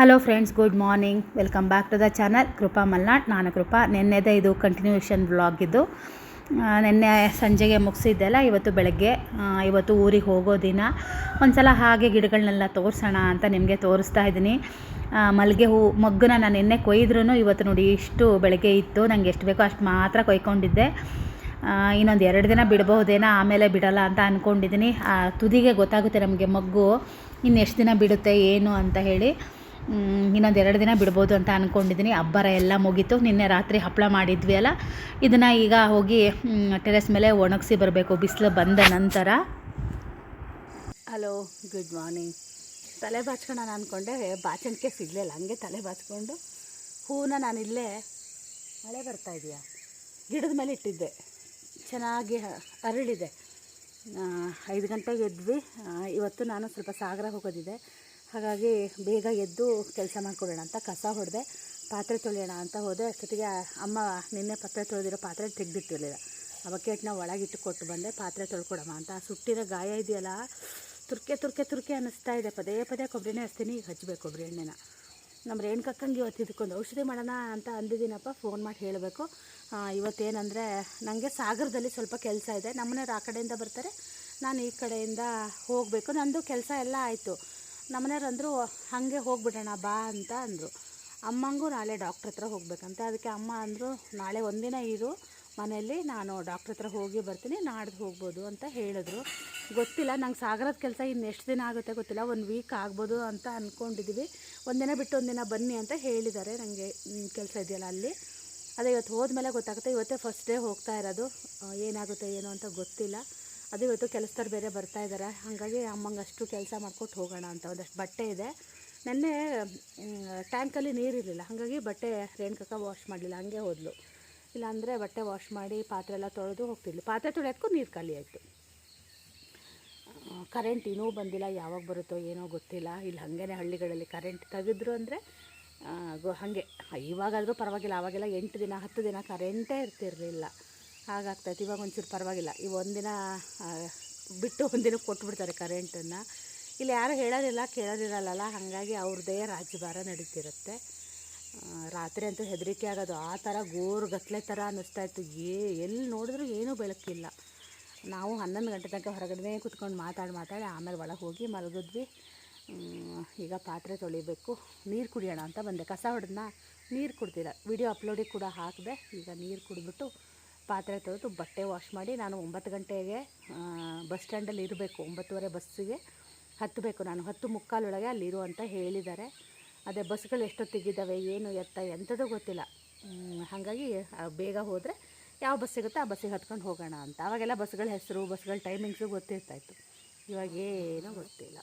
Hello friends good morning welcome back to the channel Krupa Malnad ನಾನು ಕೃಪಾ ನಿನ್ನೆದೇ ಇದು continuation blog ಇದು. ನಿನ್ನೆ ಸಂಜೆಗೆ ಮುಗಿಸಿದ್ದೆಲ್ಲ ಇವತ್ತು ಬೆಳಗ್ಗೆ. ಇವತ್ತು ಊರಿಗೆ ಹೋಗೋ ದಿನ. ಒಂದು ಸಲ ಹಾಗೆ ಗಿಡಗಳನ್ನೆಲ್ಲ ತೋರಿಸೋಣ ಅಂತ ನಿಮಗೆ ತೋರಿಸ್ತಾ ಇದ್ದೀನಿ. ಮಲ್ಲಿಗೆ ಹೂ ಮಗ್ಗನ್ನ ನಾನು ನಿನ್ನೆ ಕೊಯ್ದ್ರೂ ಇವತ್ತು ನೋಡಿ ಇಷ್ಟು ಬೆಳಗ್ಗೆ ಇತ್ತು. ನನಗೆ ಎಷ್ಟು ಬೇಕೋ ಅಷ್ಟು ಮಾತ್ರ ಕೊಯ್ಕೊಂಡಿದ್ದೆ. ಇನ್ನೊಂದು ಎರಡು ದಿನ ಬಿಡ್ಬಹುದೇನೋ, ಆಮೇಲೆ ಬಿಡಲ್ಲ ಅಂತ ಅಂದ್ಕೊಂಡಿದ್ದೀನಿ ತುದಿಗೆ ಗೊತ್ತಾಗುತ್ತೆ ನಮಗೆ ಮಗ್ಗು ಇನ್ನೆಷ್ಟು ದಿನ ಬಿಡುತ್ತೆ, ಏನು ಅಂತ ಹೇಳಿ. ಇನ್ನೊಂದು ಎರಡು ದಿನ ಬಿಡ್ಬೋದು ಅಂತ ಅಂದ್ಕೊಂಡಿದ್ದೀನಿ ಅಬ್ಬರ ಎಲ್ಲ ಮುಗೀತು. ನಿನ್ನೆ ರಾತ್ರಿ ಹಪ್ಪಳ ಮಾಡಿದ್ವಿ ಅಲ್ಲ? ಇದನ್ನು ಈಗ ಹೋಗಿ ಟೆರೆಸ್ ಮೇಲೆ ಒಣಗಿಸಿ ಬರಬೇಕು. ಬಿಸಿಲು ಬಂದ ನಂತರ. ಹಲೋ ಗುಡ್ ಮಾರ್ನಿಂಗ್ ತಲೆ ಬಾಚ್ಕೊಳ್ಳೋಣ ಅಂದ್ಕೊಂಡೆ ಬಾಚಣಿಕೆ ಸಿಗಲಿಲ್ಲ. ಹಂಗೆ ತಲೆ ಬಾಚ್ಕೊಂಡು ಹೂವನ್ನ ನಾನು ಇಲ್ಲೇ ಮಳೆ ಬರ್ತಾ ಇದೆಯಾ? ಗಿಡದ ಮೇಲೆ ಇಟ್ಟಿದ್ದೆ. ಚೆನ್ನಾಗಿ ಅರಳಿದೆ. ಐದು ಗಂಟೆಗೆ ಎದ್ವಿ. ಇವತ್ತು ನಾನು ಸ್ವಲ್ಪ ಸಾಗರ ಹೋಗೋದಿದೆ. ಹಾಗಾಗಿ ಬೇಗ ಎದ್ದು ಕೆಲಸ ಮಾಡ್ಕೊಡೋಣ ಅಂತ ಕಸ ಹೊಡೆದೆ ಪಾತ್ರೆ ತೊಳೆಯೋಣ ಅಂತ ಹೋದೆ. ಅಷ್ಟೊತ್ತಿಗೆ ಅಮ್ಮ ನಿನ್ನೆ ಪಾತ್ರೆ ತೊಳೆದಿರೋ ಪಾತ್ರೆ ತೆಗೆದಿಟ್ಟಿರಲಿಲ್ಲ. ಆ ಬಕೆಟ್ನ ಒಳಗಿಟ್ಟು ಕೊಟ್ಟು ಬಂದೆ. ಪಾತ್ರೆ ತೊಳ್ಕೊಡಮ್ಮ ಅಂತ. ಸುಟ್ಟಿರೋ ಗಾಯ ಇದೆಯಲ್ಲ? ತುರ್ಕೆ ತುರ್ಕೆ ತುರ್ಕೆ ಅನ್ನಿಸ್ತಾ ಇದೆ. ಪದೇ ಪದೇ ಕೊಬ್ಬರಿ ಎಣ್ಣೆ ಹಚ್ತೀನಿ. ಈಗ ಹಚ್ಚಬೇಕು ಕೊಬ್ಬರಿ ಎಣ್ಣೆನ. ನಮ್ಮ ರೇಣುಕಕ್ಕಂಗೆ ಇವತ್ತು ಇದಕ್ಕೊಂದು ಔಷಧಿ ಮಾಡೋಣ ಅಂತ ಅಂದಿದ್ದೀನಪ್ಪ. ಫೋನ್ ಮಾಡಿ ಹೇಳಬೇಕು. ಇವತ್ತೇನಂದರೆ ನನಗೆ ಸಾಗರದಲ್ಲಿ ಸ್ವಲ್ಪ ಕೆಲಸ ಇದೆ. ನಮ್ಮನೆಯವ್ರು ಆ ಕಡೆಯಿಂದ ಬರ್ತಾರೆ. ನಾನು ಈ ಕಡೆಯಿಂದ ಹೋಗಬೇಕು. ನಂದು ಕೆಲಸ ಎಲ್ಲ ಆಯಿತು. ನಮ್ಮನೆಯವ್ರು ಅಂದರು, ಹಾಗೆ ಹೋಗ್ಬಿಡೋಣ, ಬಾ ಅಂತ ಅಂದರು. ಅಮ್ಮಂಗೂ ನಾಳೆ ಡಾಕ್ಟ್ರ್ ಹತ್ರ ಹೋಗ್ಬೇಕಂತೆ. ಅದಕ್ಕೆ ಅಮ್ಮ ಅಂದರು, ನಾಳೆ ಒಂದಿನ ಇರು, ಮನೆಯಲ್ಲಿ ನಾನು ಡಾಕ್ಟ್ರ್ ಹತ್ರ ಹೋಗಿ ಬರ್ತೀನಿ, ನಾಡ್ದು ಹೋಗ್ಬೋದು ಅಂತ ಹೇಳಿದ್ರು. ಗೊತ್ತಿಲ್ಲ, ನಂಗೆ ಸಾಗರದ ಕೆಲಸ ಇನ್ನು ಎಷ್ಟು ದಿನ ಆಗುತ್ತೆ ಗೊತ್ತಿಲ್ಲ. ಒಂದು ವೀಕ್ ಆಗ್ಬೋದು ಅಂತ ಅಂದ್ಕೊಂಡಿದ್ದೀವಿ ಒಂದಿನ ಬಿಟ್ಟು ಒಂದಿನ ಬನ್ನಿ ಅಂತ ಹೇಳಿದ್ದಾರೆ ನನಗೆ ಕೆಲಸ ಇದೆಯಲ್ಲ ಅಲ್ಲಿ. ಅದೇ ಇವತ್ತು ಹೋದ್ಮೇಲೆ ಗೊತ್ತಾಗುತ್ತೆ, ಇವತ್ತೇ ಫಸ್ಟ್ ಡೇ ಹೋಗ್ತಾ ಇರೋದು. ಏನಾಗುತ್ತೆ, ಏನು ಅಂತ ಗೊತ್ತಿಲ್ಲ. ಅದು ಇವತ್ತು ಕೆಲಸದವ್ರು ಬೇರೆ ಬರ್ತಾ ಇದ್ದಾರೆ ಹಾಗಾಗಿ ಅಮ್ಮಂಗೆ ಅಷ್ಟು ಕೆಲಸ ಮಾಡ್ಕೊಟ್ಟು ಹೋಗೋಣ ಅಂತ ಒಂದಷ್ಟು ಬಟ್ಟೆ ಇದೆ. ನೆನ್ನೆ ಟ್ಯಾಂಕಲ್ಲಿ ನೀರಿರಲಿಲ್ಲ ಹಾಗಾಗಿ ಬಟ್ಟೆ ರೇಣುಕಕ್ಕ ವಾಶ್ ಮಾಡಲಿಲ್ಲ. ಹಂಗೆ ಹೋದ್ಲು. ಇಲ್ಲಾಂದರೆ ಬಟ್ಟೆ ವಾಶ್ ಮಾಡಿ ಪಾತ್ರೆ ಎಲ್ಲ ತೊಳೆದು ಹೋಗ್ತಿದ್ಲು. ಪಾತ್ರೆ ತೊಳೆಯೋದಕ್ಕೂ ನೀರು ಖಾಲಿ ಆಯಿತು. ಕರೆಂಟ್ ಇನ್ನೂ ಬಂದಿಲ್ಲ. ಯಾವಾಗ ಬರುತ್ತೋ ಏನೋ ಗೊತ್ತಿಲ್ಲ. ಇಲ್ಲಿ ಹಾಗೇನೆ ಹಳ್ಳಿಗಳಲ್ಲಿ ಕರೆಂಟ್ ತೆಗೆದ್ರು ಅಂದರೆ ಹಾಗೆ. ಇವಾಗಾದರೂ ಪರವಾಗಿಲ್ಲ. ಆವಾಗೆಲ್ಲ ಎಂಟು ದಿನ, ಹತ್ತು ದಿನ ಕರೆಂಟೇ ಇರ್ತಿರಲಿಲ್ಲ. ಹಾಗಾಗ್ತೈತೆ. ಇವಾಗ ಒಂಚೂರು ಪರವಾಗಿಲ್ಲ. ಈ ಒಂದಿನ ಬಿಟ್ಟು ಒಂದಿನ ಕೊಟ್ಬಿಡ್ತಾರೆ ಕರೆಂಟನ್ನು. ಇಲ್ಲಿ ಯಾರು ಹೇಳೋದಿಲ್ಲ ಕೇಳೋದಿರಲ್ಲ ಹಾಗಾಗಿ ಅವ್ರದ್ದೇ ರಾಜ್ಯಭಾರ ನಡೀತಿರುತ್ತೆ. ರಾತ್ರಿ ಅಂತೂ ಹೆದರಿಕೆ ಆಗೋದು. ಆ ಥರ ಗೋರು ಗಟ್ಟಲೆ ಥರ ಅನ್ನಿಸ್ತಾ ಇತ್ತು. ಏ, ಎಲ್ಲಿ ನೋಡಿದ್ರು ಏನೂ ಬೆಳಕಿಲ್ಲ. ನಾವು ಹನ್ನೊಂದು ಗಂಟೆ ತನಕ ಹೊರಗಡೆ ಕುತ್ಕೊಂಡು ಮಾತಾಡಿ ಮಾತಾಡಿ ಆಮೇಲೆ ಒಳಗೆ ಹೋಗಿ ಮಲಗಿದ್ವಿ. ಈಗ ಪಾತ್ರೆ ತೊಳಿಬೇಕು. ನೀರು ಕುಡಿಯೋಣ ಅಂತ ಬಂದೆ. ಕಸ ಹೊಡೆದ್ನ? ನೀರು ಕುಡ್ದಿಲ್ಲ. ವಿಡಿಯೋ ಅಪ್ಲೋಡಿಗೆ ಕೂಡ ಹಾಕಿದೆ. ಈಗ ನೀರು ಕುಡಿದ್ಬಿಟ್ಟು ಪಾತ್ರೆ ತೊಳೆದು ಬಟ್ಟೆ ವಾಶ್ ಮಾಡಿ ನಾನು ಒಂಬತ್ತು ಗಂಟೆಗೆ ಬಸ್ ಸ್ಟ್ಯಾಂಡಲ್ಲಿ ಇರಬೇಕು, ಒಂಬತ್ತುವರೆ ಬಸ್ಸಿಗೆ ಹತ್ತಬೇಕು ನಾನು. ಹತ್ತು ಮುಕ್ಕಾಲೊಳಗೆ ಅಲ್ಲಿರು ಅಂತ ಹೇಳಿದ್ದಾರೆ. ಅದೇ ಬಸ್ಗಳು ಎಷ್ಟೊತ್ತಿಗಿದ್ದಾವೆ, ಏನು, ಎತ್ತ, ಎಂಥದ್ದು ಗೊತ್ತಿಲ್ಲ. ಹಾಗಾಗಿ ಬೇಗ ಹೋದರೆ ಯಾವ ಬಸ್ ಸಿಗುತ್ತೆ ಆ ಬಸ್ಸಿಗೆ ಹತ್ಕೊಂಡು ಹೋಗೋಣ ಅಂತ. ಆವಾಗೆಲ್ಲ ಬಸ್ಗಳ ಹೆಸರು ಬಸ್ಗಳ ಟೈಮಿಂಗ್ಸು ಗೊತ್ತಿರ್ತಾಯಿತ್ತು ಇವಾಗ ಏನೂ ಗೊತ್ತಿಲ್ಲ.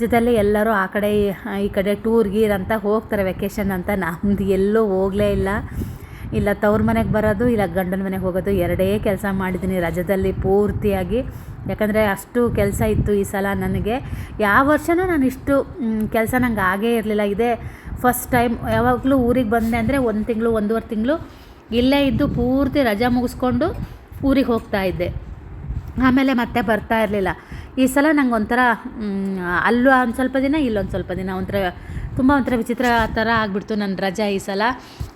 ರಾಜ್ಯದಲ್ಲಿ ಎಲ್ಲರೂ ಆ ಕಡೆ ಈ ಕಡೆ ಟೂರ್ ಗೀರ್ ಅಂತ ಹೋಗ್ತಾರೆ ವೆಕೇಷನ್ ಅಂತ. ನಮ್ದು ಎಲ್ಲೂ ಹೋಗಲೇ ಇಲ್ಲ. ಇಲ್ಲ ತವ್ರ ಮನೆಗೆ ಬರೋದು, ಇಲ್ಲ ಗಂಡನ ಮನೆಗೆ ಹೋಗೋದು. ಎರಡೇ ಕೆಲಸ ಮಾಡಿದ್ದೀನಿ ರಜದಲ್ಲಿ ಪೂರ್ತಿಯಾಗಿ. ಯಾಕಂದರೆ ಅಷ್ಟು ಕೆಲಸ ಇತ್ತು ಈ ಸಲ ನನಗೆ. ಯಾವ ವರ್ಷನೂ ನಾನು ಇಷ್ಟು ಕೆಲಸ ನಂಗೆ ಆಗೇ ಇರಲಿಲ್ಲ. ಇದೇ ಫಸ್ಟ್ ಟೈಮ್ ಯಾವಾಗಲೂ ಊರಿಗೆ ಬಂದೆ ಅಂದರೆ ಒಂದು ತಿಂಗಳು, ಒಂದೂವರೆ ತಿಂಗಳು ಇಲ್ಲೇ ಇದ್ದು ಪೂರ್ತಿ ರಜಾ ಮುಗಿಸ್ಕೊಂಡು ಊರಿಗೆ ಹೋಗ್ತಾ ಇದ್ದೆ. ಆಮೇಲೆ ಮತ್ತೆ ಬರ್ತಾ ಇರಲಿಲ್ಲ. ಈ ಸಲ ನಂಗೆ ಒಂಥರ ಅಲ್ಲೂ ಒಂದು ಸ್ವಲ್ಪ ದಿನ, ಇಲ್ಲೊಂದು ಸ್ವಲ್ಪ ದಿನ, ಒಂಥರ ತುಂಬ ಒಂಥರ ವಿಚಿತ್ರ ಥರ ಆಗಿಬಿಡ್ತು ನನ್ನ ರಜಾ ಈ ಸಲ.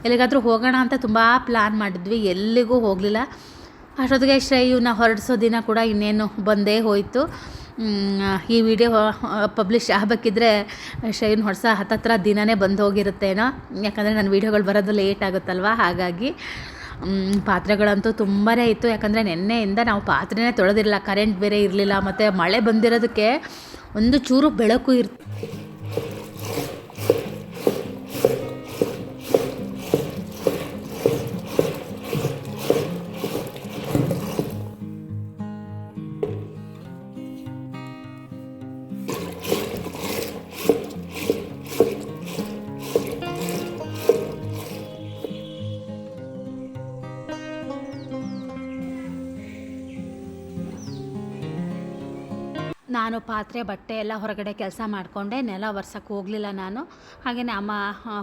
ಎಲ್ಲಿಗಾದರೂ ಹೋಗೋಣ ಅಂತ ತುಂಬ ಪ್ಲ್ಯಾನ್ ಮಾಡಿದ್ವಿ, ಎಲ್ಲಿಗೂ ಹೋಗಲಿಲ್ಲ. ಅಷ್ಟೊತ್ತಿಗೆ ಶ್ರೇಯುನ ಹೊರಡಿಸೋ ದಿನ ಕೂಡ ಇನ್ನೇನು ಬಂದೇ ಹೋಯಿತು. ಈ ವಿಡಿಯೋ ಪಬ್ಲಿಷ್ ಆಗಬೇಕಿದ್ರೆ ಶೈನ್ ಹೊಡೆಸೋ ಹತ್ತತ್ರ ದಿನವೇ ಬಂದು ಹೋಗಿರುತ್ತೇನೋ. ಯಾಕಂದರೆ ನನ್ನ ವೀಡಿಯೋಗಳು ಬರೋದು ಲೇಟ್ ಆಗುತ್ತಲ್ವ? ಹಾಗಾಗಿ ಪಾತ್ರೆಗಳಂತೂ ತುಂಬಾ ಇತ್ತು. ಯಾಕಂದರೆ ನಿನ್ನೆಯಿಂದ ನಾವು ಪಾತ್ರೆನೇ ತೊಳೆದಿರಲಿಲ್ಲ ಕರೆಂಟ್ ಬೇರೆ ಇರಲಿಲ್ಲ, ಮತ್ತು ಮಳೆ ಬಂದಿರೋದಕ್ಕೆ ಒಂದು ಚೂರು ಬೆಳಕು ಇರ್ ನಾನು ಪಾತ್ರೆ, ಬಟ್ಟೆ ಎಲ್ಲ ಹೊರಗಡೆ ಕೆಲಸ ಮಾಡಿಕೊಂಡೆ. ನೆಲ ಒರ್ಸಕ್ಕೆ ಹೋಗಲಿಲ್ಲ ನಾನು. ಹಾಗೇ ಅಮ್ಮ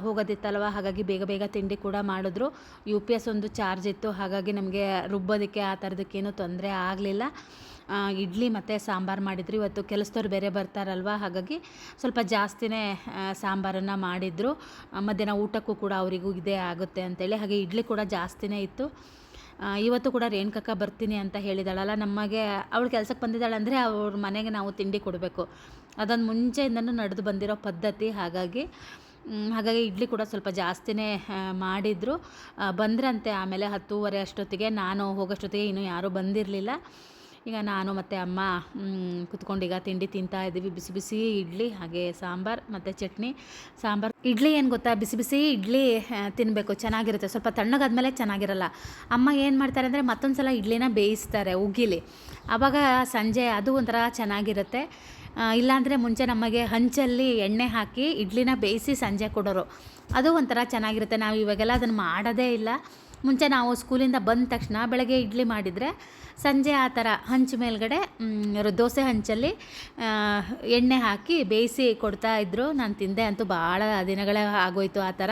ಹೋಗೋದಿತ್ತಲ್ವ? ಹಾಗಾಗಿ ಬೇಗ ಬೇಗ ತಿಂಡಿ ಕೂಡ ಮಾಡಿದ್ರು. ಯು ಪಿ ಎಸ್ ಒಂದು ಚಾರ್ಜ್ ಇತ್ತು. ಹಾಗಾಗಿ ನಮಗೆ ರುಬ್ಬೋದಕ್ಕೆ ಆ ಥರದಕ್ಕೇನು ತೊಂದರೆ ಆಗಲಿಲ್ಲ. ಇಡ್ಲಿ ಮತ್ತು ಸಾಂಬಾರು ಮಾಡಿದ್ರು. ಇವತ್ತು ಕೆಲಸದವ್ರು ಬೇರೆ ಬರ್ತಾರಲ್ವ? ಹಾಗಾಗಿ ಸ್ವಲ್ಪ ಜಾಸ್ತಿನೇ ಸಾಂಬಾರನ್ನು ಮಾಡಿದರು. ಮಧ್ಯಾಹ್ನ ಊಟಕ್ಕೂ ಕೂಡ ಅವರಿಗೂ ಇದೇ ಆಗುತ್ತೆ ಅಂತೇಳಿ. ಹಾಗೆ ಇಡ್ಲಿ ಕೂಡ ಜಾಸ್ತಿನೇ ಇತ್ತು. ಇವತ್ತು ಕೂಡ ರೇಣುಕಕ್ಕ ಬರ್ತೀನಿ ಅಂತ ಹೇಳಿದಾಳಲ್ಲ ನಮಗೆ ಅವಳು ಕೆಲಸಕ್ಕೆ ಬಂದಿದ್ದಾಳೆ ಅಂದರೆ ಅವ್ರ ಮನೆಗೆ ನಾವು ತಿಂಡಿ ಕೊಡಬೇಕು. ಅದೊಂದು ಮುಂಚೆಯಿಂದನೂ ನಡೆದು ಬಂದಿರೋ ಪದ್ಧತಿ. ಹಾಗಾಗಿ ಹಾಗಾಗಿ ಇಡ್ಲಿ ಕೂಡ ಸ್ವಲ್ಪ ಜಾಸ್ತಿನೇ ಮಾಡಿದರು. ಬಂದ್ರಂತೆ ಆಮೇಲೆ ಹತ್ತೂವರೆ ಅಷ್ಟೊತ್ತಿಗೆ. ನಾನು ಹೋಗೋಷ್ಟೊತ್ತಿಗೆ ಇನ್ನೂ ಯಾರೂ ಬಂದಿರಲಿಲ್ಲ. ಈಗ ನಾನು ಮತ್ತು ಅಮ್ಮ ಕುತ್ಕೊಂಡು ಈಗ ತಿಂಡಿ ತಿಂತಾ ಇದ್ದೀವಿ. ಬಿಸಿ ಬಿಸಿ ಇಡ್ಲಿ, ಹಾಗೆ ಸಾಂಬಾರು ಮತ್ತು ಚಟ್ನಿ. ಸಾಂಬಾರು, ಇಡ್ಲಿ ಏನು ಗೊತ್ತಾ? ಬಿಸಿ ಬಿಸಿ ಇಡ್ಲಿ ತಿನ್ನಬೇಕು ಚೆನ್ನಾಗಿರುತ್ತೆ. ಸ್ವಲ್ಪ ತಣ್ಣಗಾದ್ಮೇಲೆ ಚೆನ್ನಾಗಿರಲ್ಲ. ಅಮ್ಮ ಏನು ಮಾಡ್ತಾರೆ ಅಂದರೆ ಮತ್ತೊಂದು ಸಲ ಇಡ್ಲಿನ ಬೇಯಿಸ್ತಾರೆ ಉಗ್ಗಿಲಿ. ಆವಾಗ ಸಂಜೆ ಅದು ಒಂಥರ ಚೆನ್ನಾಗಿರುತ್ತೆ. ಇಲ್ಲಾಂದರೆ ಮುಂಚೆ ನಮಗೆ ಹಂಚಲ್ಲಿ ಎಣ್ಣೆ ಹಾಕಿ ಇಡ್ಲಿನ ಬೇಯಿಸಿ ಸಂಜೆ ಕೊಡೋರು. ಅದು ಒಂಥರ ಚೆನ್ನಾಗಿರುತ್ತೆ. ನಾವು ಇವಾಗೆಲ್ಲ ಅದನ್ನು ಮಾಡೋದೇ ಇಲ್ಲ. ಮುಂಚೆ ನಾವು ಸ್ಕೂಲಿಂದ ಬಂದ ತಕ್ಷಣ ಬೆಳಗ್ಗೆ ಇಡ್ಲಿ ಮಾಡಿದರೆ ಸಂಜೆ ಆ ಥರ ಹಂಚು ಮೇಲ್ಗಡೆ ದೋಸೆ ಹಂಚಲ್ಲಿ ಎಣ್ಣೆ ಹಾಕಿ ಬೇಯಿಸಿ ಕೊಡ್ತಾ ಇದ್ದರು ನಾನು ತಿಂದೆ ಅಂತೂ ಭಾಳ ದಿನಗಳೇ ಆಗೋಯ್ತು ಆ ಥರ.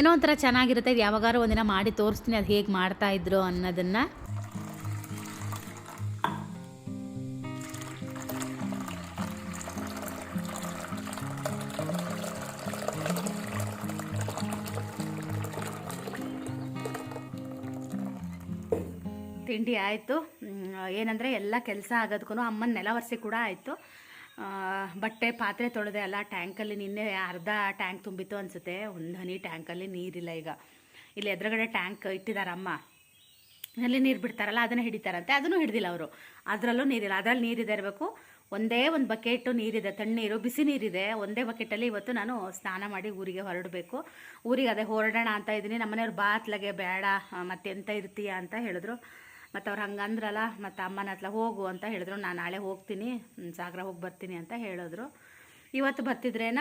ಏನೋ ಒಂಥರ ಚೆನ್ನಾಗಿರುತ್ತೆ. ಯಾವಾಗಾರು ಒಂದಿನ ಮಾಡಿ ತೋರಿಸ್ತೀನಿ ಅದು ಹೇಗೆ ಮಾಡ್ತಾಯಿದ್ರು ಅನ್ನೋದನ್ನು. ತಿಂಡಿ ಆಯಿತು. ಏನಂದರೆ ಎಲ್ಲ ಕೆಲಸ ಆಗೋದಕ್ಕೂ ಅಮ್ಮನ ನೆಲ ಒರೆಸಿ ಕೂಡ ಆಯಿತು. ಬಟ್ಟೆ ಪಾತ್ರೆ ತೊಳೆದೆ ಅಲ್ಲ, ಟ್ಯಾಂಕಲ್ಲಿ ನಿನ್ನೆ ಅರ್ಧ ಟ್ಯಾಂಕ್ ತುಂಬಿತ್ತು ಅನಿಸುತ್ತೆ. ಒಂದು ಹನಿ ಟ್ಯಾಂಕಲ್ಲಿ ನೀರಿಲ್ಲ ಈಗ. ಇಲ್ಲಿ ಎದುರುಗಡೆ ಟ್ಯಾಂಕ್ ಇಟ್ಟಿದ್ದಾರೆ ಅಮ್ಮ. ಅಲ್ಲಿ ನೀರು ಬಿಡ್ತಾರಲ್ಲ, ಅದನ್ನು ಹಿಡಿತಾರಂತೆ. ಅದನ್ನು ಹಿಡಿದಿಲ್ಲ ಅವರು. ಅದರಲ್ಲೂ ನೀರಿಲ್ಲ. ಅದರಲ್ಲಿ ನೀರಿದೆ ಇರಬೇಕು. ಒಂದೇ ಒಂದು ಬಕೆಟು ನೀರಿದೆ. ತಣ್ಣೀರು, ಬಿಸಿ ನೀರಿದೆ. ಒಂದೇ ಬಕೆಟಲ್ಲಿ ಇವತ್ತು ನಾನು ಸ್ನಾನ ಮಾಡಿ ಊರಿಗೆ ಹೊರಡಬೇಕು. ಊರಿಗೆ ಅದೇ ಹೊರಡೋಣ ಅಂತ ಇದ್ದೀನಿ. ನಮ್ಮನೆಯವ್ರು ಬಾತ್ಲಗೆ ಬೇಡ ಮತ್ತೆಂತ ಇರ್ತೀಯ ಅಂತ ಹೇಳಿದ್ರು. ಮತ್ತು ಅವ್ರು ಹಂಗಂದ್ರಲ್ಲ, ಮತ್ತು ಅಮ್ಮನ ಹತ್ರ ಹೋಗು ಅಂತ ಹೇಳಿದ್ರು. ನಾನು ನಾಳೆ ಹೋಗ್ತೀನಿ ಸಾಗರ ಹೋಗಿ ಬರ್ತೀನಿ ಅಂತ ಹೇಳಿದ್ರು. ಇವತ್ತು ಬರ್ತಿದ್ರೇನ?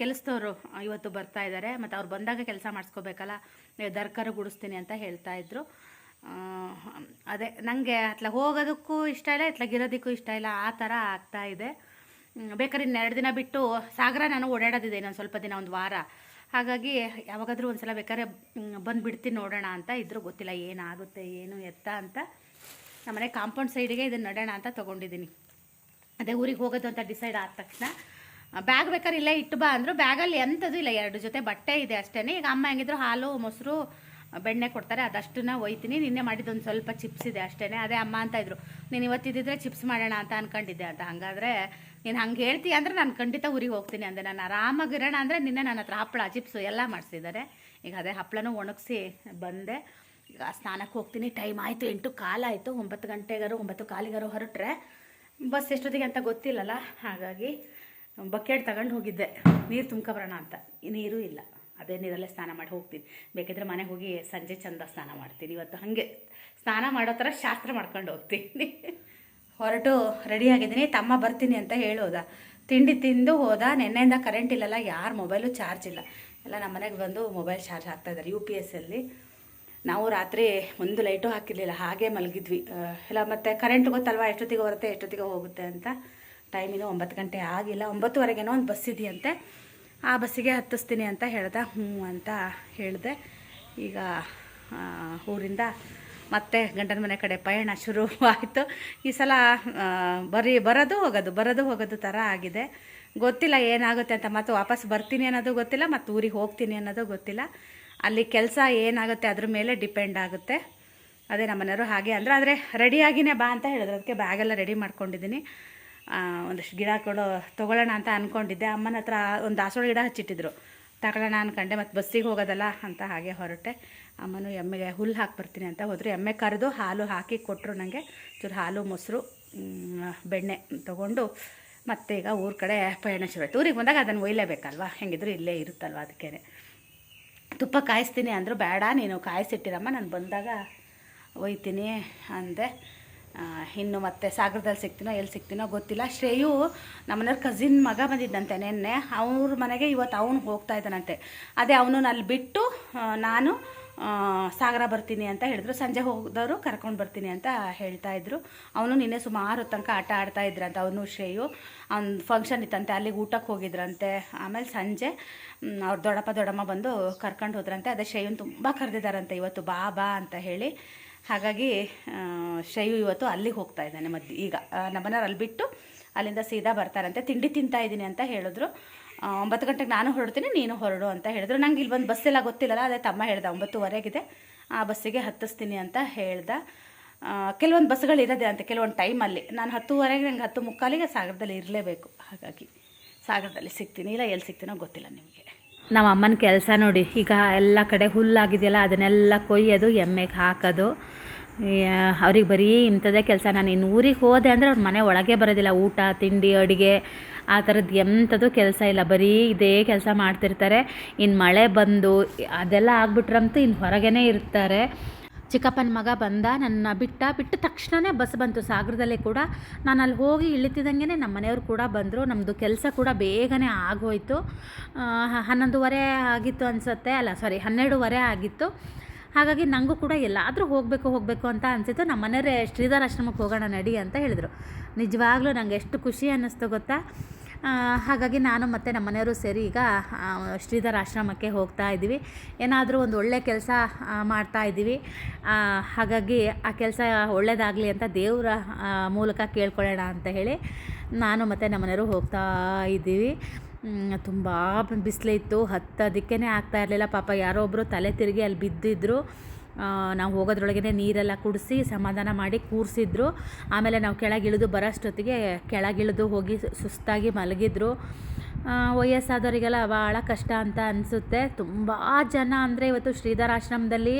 ಕೆಲಸದವರು ಇವತ್ತು ಬರ್ತಾ ಇದ್ದಾರೆ ಮತ್ತು ಅವ್ರು ಬಂದಾಗ ಕೆಲಸ ಮಾಡಿಸ್ಕೋಬೇಕಲ್ಲ. ದರ್ಕಾರ ಗುಡಿಸ್ತೀನಿ ಅಂತ ಹೇಳ್ತಾ ಇದ್ರು. ಅದೇ ನನಗೆ ಅತ್ಲ ಹೋಗೋದಕ್ಕೂ ಇಷ್ಟ ಇಲ್ಲ ಇತ್ಲಾಗ ಇರೋದಕ್ಕೂ ಇಷ್ಟ ಇಲ್ಲ. ಆ ಥರ ಆಗ್ತಾ ಇದೆ. ಬೇಕಾದ್ರೆ ಇನ್ನೆರಡು ದಿನ ಬಿಟ್ಟು ಸಾಗರ ನಾನು ಓಡಾಡೋದಿದೆ ಇನ್ನೊಂದು ಸ್ವಲ್ಪ ದಿನ, ಒಂದು ವಾರ. ಹಾಗಾಗಿ ಯಾವಾಗಾದರೂ ಒಂದು ಸಲ ಬೇಕಾದ್ರೆ ಬಂದು ಬಿಡ್ತೀನಿ ನೋಡೋಣ ಅಂತ ಇದ್ರೂ ಗೊತ್ತಿಲ್ಲ ಏನಾಗುತ್ತೆ, ಏನು ಎತ್ತ ಅಂತ. ನಮ್ಮನೆ ಕಾಂಪೌಂಡ್ ಸೈಡಿಗೆ ಇದನ್ನು ನಡೋಣ ಅಂತ ತೊಗೊಂಡಿದ್ದೀನಿ. ಅದೇ ಊರಿಗೆ ಹೋಗೋದು ಅಂತ ಡಿಸೈಡ್ ಆದ ತಕ್ಷಣ ಬ್ಯಾಗ್ ಬೇಕಾದ್ರೆ ಇಲ್ಲೇ ಇಟ್ಟು ಬಾ ಅಂದರು. ಬ್ಯಾಗಲ್ಲಿ ಎಂಥದ್ದು ಇಲ್ಲ, ಎರಡು ಜೊತೆ ಬಟ್ಟೆ ಇದೆ ಅಷ್ಟೇ ಈಗ ಅಮ್ಮ ಹೆಂಗಿದ್ರು ಹಾಲು, ಮೊಸರು, ಬೆಣ್ಣೆ ಕೊಡ್ತಾರೆ, ಅದಷ್ಟನ್ನ ಒಯ್ತೀನಿ. ನಿನ್ನೆ ಮಾಡಿದ್ದು ಒಂದು ಸ್ವಲ್ಪ ಚಿಪ್ಸ್ ಇದೆ ಅಷ್ಟೇ ಅದೇ ಅಮ್ಮ ಅಂತ ಇದ್ರು, ನೀನು ಇವತ್ತಿದ್ದಿದ್ರೆ ಚಿಪ್ಸ್ ಮಾಡೋಣ ಅಂತ ಅನ್ಕೊಂಡಿದ್ದೆ. ಅಂತ. ಹಾಗಾದ್ರೆ ನೀನು ಹಂಗೆ ಹೇಳ್ತೀಯ ಅಂದರೆ ನಾನು ಖಂಡಿತ ಊರಿಗೆ ಹೋಗ್ತೀನಿ ಅಂದರೆ ನಾನು ಆರಾಮಾಗಿರೋಣ ಅಂದರೆ ನಿನ್ನೆ ನನ್ನ ಹತ್ರ ಹಪ್ಪಳ, ಚಿಪ್ಸು ಎಲ್ಲ ಮಾಡಿಸಿದ್ದಾರೆ. ಈಗ ಅದೇ ಹಪ್ಪಳನೂ ಒಣಗಿಸಿ ಬಂದೆ. ಈಗ ಸ್ನಾನಕ್ಕೆ ಹೋಗ್ತೀನಿ, ಟೈಮ್ ಆಯಿತು, ಎಂಟು ಕಾಲಾಯಿತು ಒಂಬತ್ತು ಗಂಟೆಗಾರು, ಒಂಬತ್ತು ಕಾಲಿಗಾರು ಹೊರಟ್ರೆ ಬಸ್ ಎಷ್ಟೊತ್ತಿಗೆ ಅಂತ ಗೊತ್ತಿಲ್ಲಲ್ಲ. ಹಾಗಾಗಿ ಬಕೆಟ್ ತಗೊಂಡು ಹೋಗಿದ್ದೆ. ನೀರು ತುಂಬ್ಕೊಬರೋಣ ಅಂತ. ನೀರು ಇಲ್ಲ. ಅದೇ ನೀರಲ್ಲೇ ಸ್ನಾನ ಮಾಡಿ ಹೋಗ್ತೀನಿ. ಬೇಕಿದ್ರೆ ಮನೆಗೆ ಹೋಗಿ ಸಂಜೆ ಚಂದ ಸ್ನಾನ ಮಾಡ್ತೀನಿ. ಇವತ್ತು ಹಾಗೆ ಸ್ನಾನ ಮಾಡೋ ಥರ ಶಾಸ್ತ್ರ ಮಾಡ್ಕೊಂಡು ಹೋಗ್ತೀನಿ. ಹೊರಟು ರೆಡಿಯಾಗಿದ್ದೀನಿ ತಮ್ಮ ಬರ್ತೀನಿ ಅಂತ ಹೇಳೋದ ತಿಂಡಿ ತಿಂದು ಹೋದ. ನಿನ್ನೆಯಿಂದ ಕರೆಂಟ್ ಇಲ್ಲಲ್ಲ, ಯಾರ ಮೊಬೈಲು ಚಾರ್ಜ್ ಇಲ್ಲ. ಎಲ್ಲ ನಮ್ಮ ಮನೆಗೆ ಬಂದು ಮೊಬೈಲ್ ಚಾರ್ಜ್ ಹಾಕ್ತಾಯಿದ್ದಾರೆ ಯು ಪಿ ಎಸ್ ಅಲ್ಲಿ. ನಾವು ರಾತ್ರಿ ಒಂದು ಲೈಟು ಹಾಕಿರಲಿಲ್ಲ, ಹಾಗೆ ಮಲಗಿದ್ವಿ. ಎಲ್ಲ ಮತ್ತು ಕರೆಂಟ್ ಗೊತ್ತಲ್ವಾ, ಎಷ್ಟೊತ್ತಿಗೆ ಬರುತ್ತೆ, ಎಷ್ಟೊತ್ತಿಗೆ ಹೋಗುತ್ತೆ ಅಂತ. ಟೈಮಿನ ಒಂಬತ್ತು ಗಂಟೆ ಆಗಿಲ್ಲ. ಒಂಬತ್ತುವರೆಗೇನೋ ಒಂದು ಬಸ್ ಇದೆಯಂತೆ. ಆ ಬಸ್ಸಿಗೆ ಹತ್ತಿಸ್ತೀನಿ ಅಂತ ಹೇಳ್ದೆ. ಹ್ಞೂ ಅಂತ ಹೇಳಿದೆ. ಈಗ ಊರಿಂದ ಮತ್ತೆ ಗಂಡನ ಮನೆ ಕಡೆ ಪಯಣ ಶುರು ಆಯಿತು ಈ ಸಲ ಬರೀ, ಬರೋದು ಹೋಗೋದು ಬರೋದು ಹೋಗೋದು ಥರ ಆಗಿದೆ. ಗೊತ್ತಿಲ್ಲ ಏನಾಗುತ್ತೆ ಅಂತ ಮತ್ತು ವಾಪಸ್ ಬರ್ತೀನಿ ಅನ್ನೋದು ಗೊತ್ತಿಲ್ಲ, ಮತ್ತು ಊರಿಗೆ ಹೋಗ್ತೀನಿ ಅನ್ನೋದು ಗೊತ್ತಿಲ್ಲ. ಅಲ್ಲಿ ಕೆಲಸ ಏನಾಗುತ್ತೆ ಅದ್ರ ಮೇಲೆ ಡಿಪೆಂಡ್ ಆಗುತ್ತೆ. ಅದೇ ನಮ್ಮ ಮನೆಯವರು ಹಾಗೆ ಅಂದರೆ, ಆದರೆ ರೆಡಿಯಾಗಿನೇ ಬಾ ಅಂತ ಹೇಳಿದ್ರು. ಅದಕ್ಕೆ ಬ್ಯಾಗೆಲ್ಲ ರೆಡಿ ಮಾಡ್ಕೊಂಡಿದ್ದೀನಿ. ಒಂದಷ್ಟು ಗಿಡ ಕೊಡೋ, ತೊಗೊಳ್ಳೋಣ ಅಂತ ಅಂದ್ಕೊಂಡಿದ್ದೆ ಅಮ್ಮನ ಹತ್ರ ಒಂದು ದಾಸವಾಳ ಗಿಡ ಹಚ್ಚಿಟ್ಟಿದ್ರು. ತಗೊಳ್ಳೋಣ ಅನ್ಕೊಂಡೆ ಮತ್ತು ಬಸ್ಸಿಗೆ ಹೋಗೋದಲ್ಲ ಅಂತ ಹಾಗೆ ಹೊರಟೆ. ಅಮ್ಮನು ಎಮ್ಮೆಗೆ ಹುಲ್ಲು ಹಾಕಿ ಬರ್ತೀನಿ ಅಂತ ಹೋದರು. ಎಮ್ಮೆ ಕರೆದು ಹಾಲು ಹಾಕಿ ಕೊಟ್ಟರು ನನಗೆ ಚೂರು ಹಾಲು, ಮೊಸರು ಬೆಣ್ಣೆ ತೊಗೊಂಡು ಮತ್ತೆ ಈಗ ಊರ ಕಡೆ ಪಯಣ ಶುರುವಾಯಿತು ಊರಿಗೆ ಬಂದಾಗ ಅದನ್ನು ಒಯ್ಲೇಬೇಕಲ್ವಾ? ಹೆಂಗಿದ್ರು ಇಲ್ಲೇ ಇರುತ್ತಲ್ವ ಅದಕ್ಕೇ ತುಪ್ಪ ಕಾಯಿಸ್ತೀನಿ ಅಂದರು ಬೇಡ ನೀನು ಕಾಯಿಸಿಟ್ಟಿರಮ್ಮ, ನಾನು ಬಂದಾಗ ಒಯ್ತೀನಿ ಅಂದೆ. ಇನ್ನು ಮತ್ತೆ ಸಾಗರದಲ್ಲಿ ಸಿಗ್ತೀನೋ, ಎಲ್ಲಿ ಸಿಗ್ತೀನೋ ಗೊತ್ತಿಲ್ಲ. ಶ್ರೇಯು ನಮ್ಮನೆಯವ್ರ ಕಸಿನ್ ಮಗ ಬಂದಿದ್ದಂತೆ ನಿನ್ನೆ. ಅವ್ರ ಮನೆಗೆ ಇವತ್ತು ಅವನು ಹೋಗ್ತಾ ಇದ್ದಾನಂತೆ. ಅದೇ ಅವನು ಅಲ್ಲಿ ಬಿಟ್ಟು ನಾನು ಸಾಗರ ಬರ್ತೀನಿ ಅಂತ ಹೇಳಿದ್ರು. ಸಂಜೆ ಹೋದವರು ಕರ್ಕೊಂಡು ಬರ್ತೀನಿ ಅಂತ ಹೇಳ್ತಾ ಇದ್ರು. ಅವನು ನಿನ್ನೆ ಸುಮಾರು ತನಕ ಆಟ ಆಡ್ತಾ ಇದ್ರಂತೆ ಅವನು, ಶ್ರೇಯು. ಅವ್ನ ಫಂಕ್ಷನ್ ಇತ್ತಂತೆ, ಅಲ್ಲಿಗೆ ಊಟಕ್ಕೆ ಹೋಗಿದ್ರಂತೆ. ಆಮೇಲೆ ಸಂಜೆ ಅವ್ರ ದೊಡ್ಡಪ್ಪ, ದೊಡ್ಡಮ್ಮ ಬಂದು ಕರ್ಕೊಂಡು ಹೋದ್ರಂತೆ. ಅದೇ ಶ್ರೇಯುನ್ ತುಂಬ ಕರೆದಿದ್ದಾರಂತೆ ಇವತ್ತು, ಬಾ ಬಾ ಅಂತ ಹೇಳಿ. ಹಾಗಾಗಿ ಶೈವು ಇವತ್ತು ಅಲ್ಲಿಗೆ ಹೋಗ್ತಾ ಇದ್ದಾನೆ ಮದ್ದು ಈಗ. ನಮ್ಮನೆಯವ್ರು ಅಲ್ಲಿ ಬಿಟ್ಟು ಅಲ್ಲಿಂದ ಸೀದಾ ಬರ್ತಾರಂತೆ. ತಿಂಡಿ ತಿಂತಾ ಇದ್ದೀನಿ ಅಂತ ಹೇಳಿದ್ರು. ಒಂಬತ್ತು ಗಂಟೆಗೆ ನಾನು ಹೊರಡ್ತೀನಿ, ನೀನು ಹೊರಡು ಅಂತ ಹೇಳಿದ್ರು. ನಂಗೆ ಇಲ್ಲಿ ಬಂದು ಎಲ್ಲ ಗೊತ್ತಿಲ್ಲಲ್ಲ, ಅದೇ ತಮ್ಮ ಹೇಳ್ದ, ಒಂಬತ್ತುವರೆಗಿದೆ. ಆ ಬಸ್ಸಿಗೆ ಹತ್ತಿಸ್ತೀನಿ ಅಂತ ಹೇಳ್ದ. ಕೆಲವೊಂದು ಬಸ್ಗಳು ಇರೋದೆ ಅಂತ, ಕೆಲವೊಂದು ಟೈಮಲ್ಲಿ ನಾನು ಹತ್ತುವರೆಗೆ, ನಂಗೆ ಹತ್ತು ಮುಕ್ಕಾಲಿಗೆ ಸಾಗರದಲ್ಲಿ ಇರಲೇಬೇಕು. ಹಾಗಾಗಿ ಸಾಗರದಲ್ಲಿ ಸಿಗ್ತೀನಿ, ಇಲ್ಲ ಎಲ್ಲಿ ಸಿಗ್ತೀನೋ ಗೊತ್ತಿಲ್ಲ ನಿಮಗೆ. ನಮ್ಮ ಅಮ್ಮನ ಕೆಲಸ ನೋಡಿ. ಈಗ ಎಲ್ಲ ಕಡೆ ಹುಲ್ಲಾಗಿದೆಯಲ್ಲ, ಅದನ್ನೆಲ್ಲ ಕೊಯ್ಯೋದು, ಎಮ್ಮೆಗೆ ಹಾಕೋದು. ಅವ್ರಿಗೆ ಬರೀ ಇಂಥದ್ದೇ ಕೆಲಸ. ನಾನು ಇನ್ನು ಊರಿಗೆ ಹೋದೆ ಅಂದರೆ ಅವ್ರ ಮನೆ ಒಳಗೆ ಬರೋದಿಲ್ಲ. ಊಟ, ತಿಂಡಿ, ಅಡುಗೆ, ಆ ಥರದ್ದು ಎಂಥದ್ದು ಕೆಲಸ ಇಲ್ಲ. ಬರೀ ಇದೇ ಕೆಲಸ ಮಾಡ್ತಿರ್ತಾರೆ. ಇನ್ನು ಮಳೆ ಬಂದು ಅದೆಲ್ಲ ಆಗ್ಬಿಟ್ರಂತೂ ಇನ್ನು ಹೊರಗೇ ಇರ್ತಾರೆ. ಚಿಕ್ಕಪ್ಪನ ಮಗ ಬಂದ, ನನ್ನ ಬಿಟ್ಟ ಬಿಟ್ಟ ತಕ್ಷಣವೇ ಬಸ್ ಬಂತು. ಸಾಗರದಲ್ಲೇ ಕೂಡ ನಾನು ಅಲ್ಲಿ ಹೋಗಿ ಇಳಿತಿದ್ದಂಗೆ ನಮ್ಮ ಮನೆಯವರು ಕೂಡ ಬಂದರು. ನಮ್ಮದು ಕೆಲಸ ಕೂಡ ಬೇಗನೆ ಆಗೋಯಿತು. ಹನ್ನೊಂದುವರೆ ಆಗಿತ್ತು ಅನಿಸುತ್ತೆ. ಅಲ್ಲ ಸಾರಿ ಹನ್ನೆರಡುವರೆ ಆಗಿತ್ತು. ಹಾಗಾಗಿ ನನಗೂ ಕೂಡ ಎಲ್ಲಾದರೂ ಹೋಗಬೇಕು ಹೋಗಬೇಕು ಅಂತ ಅನಿಸಿತು ನಮ್ಮ ಮನೆಯವರೇ ಶ್ರೀಧರಾಶ್ರಮಕ್ಕೆ ಹೋಗೋಣ ನಡಿ ಅಂತ ಹೇಳಿದರು. ನಿಜವಾಗ್ಲೂ ನನಗೆ ಎಷ್ಟು ಖುಷಿ ಅನ್ನಿಸ್ತು ಗೊತ್ತಾ? ಹಾಗಾಗಿ ನಾನು ಮತ್ತು ನಮ್ಮ ಮನೆಯವರು ಸೇರಿ ಈಗ ಶ್ರೀಧರ ಆಶ್ರಮಕ್ಕೆ ಹೋಗ್ತಾ ಇದ್ದೀವಿ. ಏನಾದರೂ ಒಂದು ಒಳ್ಳೆಯ ಕೆಲಸ ಮಾಡ್ತಾ ಇದ್ದೀವಿ. ಹಾಗಾಗಿ ಆ ಕೆಲಸ ಒಳ್ಳೆಯದಾಗಲಿ ಅಂತ ದೇವರ ಮೂಲಕ ಕೇಳ್ಕೊಳ್ಳೋಣ ಅಂತ ಹೇಳಿ ನಾನು ಮತ್ತು ನಮ್ಮ ಮನೆಯವರು ಹೋಗ್ತಾ ಇದ್ದೀವಿ. ತುಂಬ ಬಿಸಿಲಿತ್ತು. ಹತ್ತೋದಕ್ಕೇ ಆಗ್ತಾ ಇರಲಿಲ್ಲ. ಪಾಪ ಯಾರೋ ಒಬ್ಬರು ತಲೆ ತಿರುಗಿ ಅಲ್ಲಿ ಬಿದ್ದಿದ್ರು. ನಾವು ಹೋಗೋದ್ರೊಳಗೇ ನೀರೆಲ್ಲ ಕುಡಿಸಿ ಸಮಾಧಾನ ಮಾಡಿ ಕೂರಿಸಿದ್ರು. ಆಮೇಲೆ ನಾವು ಕೆಳಗಿಳಿದು ಬರೋಷ್ಟೊತ್ತಿಗೆ ಕೆಳಗಿಳಿದು ಹೋಗಿ ಸುಸ್ತಾಗಿ ಮಲಗಿದ್ರು. ವಯಸ್ಸಾದವರಿಗೆಲ್ಲ ಭಾಳ ಕಷ್ಟ ಅಂತ ಅನಿಸುತ್ತೆ. ತುಂಬ ಜನ ಅಂದರೆ ಇವತ್ತು ಶ್ರೀಧರ ಆಶ್ರಮದಲ್ಲಿ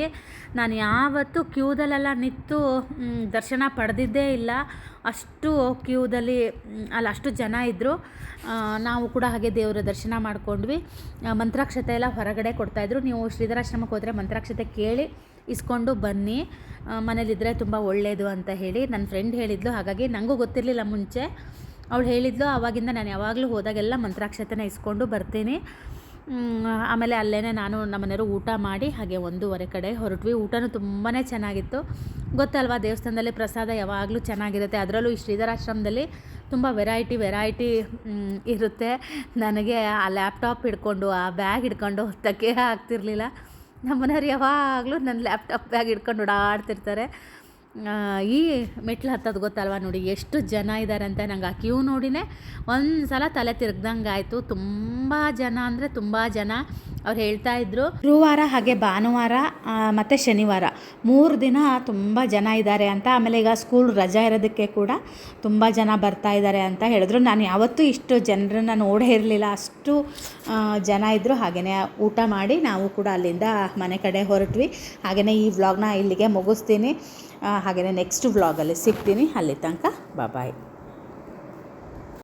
ನಾನು ಯಾವತ್ತೂ ಕ್ಯೂದಲ್ಲೆಲ್ಲ ನಿಂತು ದರ್ಶನ ಪಡೆದಿದ್ದೇ ಇಲ್ಲ. ಅಷ್ಟು ಕ್ಯೂದಲ್ಲಿ ಅಲ್ಲಿ ಅಷ್ಟು ಜನ ಇದ್ದರು ನಾವು ಕೂಡ ಹಾಗೆ ದೇವರ ದರ್ಶನ ಮಾಡ್ಕೊಂಡ್ವಿ. ಮಂತ್ರಾಕ್ಷತೆ ಎಲ್ಲ ಹೊರಗಡೆ ಕೊಡ್ತಾಯಿದ್ರು ನೀವು ಶ್ರೀಧರಾಶ್ರಮಕ್ಕೆ ಹೋದರೆ ಮಂತ್ರಾಕ್ಷತೆ ಕೇಳಿ. ಇಸ್ಕೊಂಡು ಬನ್ನಿ. ಮನೇಲಿದ್ದರೆ ತುಂಬ ಒಳ್ಳೆಯದು ಅಂತ ಹೇಳಿ ನನ್ನ ಫ್ರೆಂಡ್ ಹೇಳಿದ್ಲು. ಹಾಗಾಗಿ ನನಗೂ ಗೊತ್ತಿರಲಿಲ್ಲ ಮುಂಚೆ. ಅವಳು ಹೇಳಿದ್ಲು ಆವಾಗಿಂದ ನಾನು ಯಾವಾಗಲೂ ಹೋದಾಗೆಲ್ಲ ಮಂತ್ರಾಕ್ಷತೆನ ಇಸ್ಕೊಂಡು ಬರ್ತೀನಿ. ಆಮೇಲೆ ಅಲ್ಲೇ ನಾನು ನಮ್ಮನೆಯವರು ಊಟ ಮಾಡಿ, ಹಾಗೆ ಒಂದೂವರೆ ಕಡೆ ಹೊರಟ್ವಿ. ಊಟನೂ ತುಂಬಾ ಚೆನ್ನಾಗಿತ್ತು. ಗೊತ್ತಲ್ವಾ, ದೇವಸ್ಥಾನದಲ್ಲಿ ಪ್ರಸಾದ ಯಾವಾಗಲೂ ಚೆನ್ನಾಗಿರುತ್ತೆ. ಅದರಲ್ಲೂ ಈ ಶ್ರೀಧರಾಶ್ರಮದಲ್ಲಿ ತುಂಬ ವೆರೈಟಿ ವೆರೈಟಿ ಇರುತ್ತೆ. ನನಗೆ ಆ ಲ್ಯಾಪ್ಟಾಪ್ ಹಿಡ್ಕೊಂಡು, ಆ ಬ್ಯಾಗ್ ಹಿಡ್ಕೊಂಡು ಹೊತ್ತಕ್ಕೆ ಆಗ್ತಿರ್ಲಿಲ್ಲ. ನಮ್ಮನೆಯವ್ರು ಯಾವಾಗಲೂ ನನ್ನ ಲ್ಯಾಪ್ಟಾಪ್ ಬ್ಯಾಗ್ ಹಿಡ್ಕೊಂಡು ಓಡಾಡ್ತಿರ್ತಾರೆ. ಈ ಮೆಟ್ಲು ಹತ್ತೋದು ಗೊತ್ತಲ್ವ ನೋಡಿ, ಎಷ್ಟು ಜನ ಇದ್ದಾರೆ ಅಂತ ನಂಗೆ ಆ ಕ್ಯೂ ನೋಡಿನೇ ಒಂದು ಸಲ ತಲೆ ತಿರ್ಗ್ದಂಗೆ ಆಯಿತು ತುಂಬ ಜನ ಅಂದರೆ ತುಂಬ ಜನ ಅವ್ರು ಹೇಳ್ತಾ ಇದ್ರು. ಗುರುವಾರ ಹಾಗೆ ಭಾನುವಾರ ಮತ್ತೆ ಶನಿವಾರ. ಮೂರು ದಿನ ತುಂಬ ಜನ ಇದ್ದಾರೆ ಅಂತ, ಆಮೇಲೆ ಈಗ ಸ್ಕೂಲ್ ರಜಾ ಇರೋದಕ್ಕೆ ಕೂಡ ತುಂಬ ಜನ ಬರ್ತಾ ಇದ್ದಾರೆ ಅಂತ ಹೇಳಿದ್ರು. ನಾನು ಯಾವತ್ತೂ ಇಷ್ಟು ಜನರನ್ನ ನೋಡೇ ಇರಲಿಲ್ಲ. ಅಷ್ಟು ಜನ ಇದ್ದರು ಹಾಗೆಯೇ ಊಟ ಮಾಡಿ ನಾವು ಕೂಡ ಅಲ್ಲಿಂದ ಮನೆ ಕಡೆ ಹೊರಟ್ವಿ. ಹಾಗೆಯೇ ಈ ವ್ಲಾಗ್ನ ಇಲ್ಲಿಗೆ ಮುಗಿಸ್ತೀನಿ. ಹಾಗೆಯೇ ನೆಕ್ಸ್ಟ್ ವ್ಲಾಗಲ್ಲಿ ಸಿಗ್ತೀನಿ. ಅಲ್ಲಿ ತನಕ ಬಾಯ್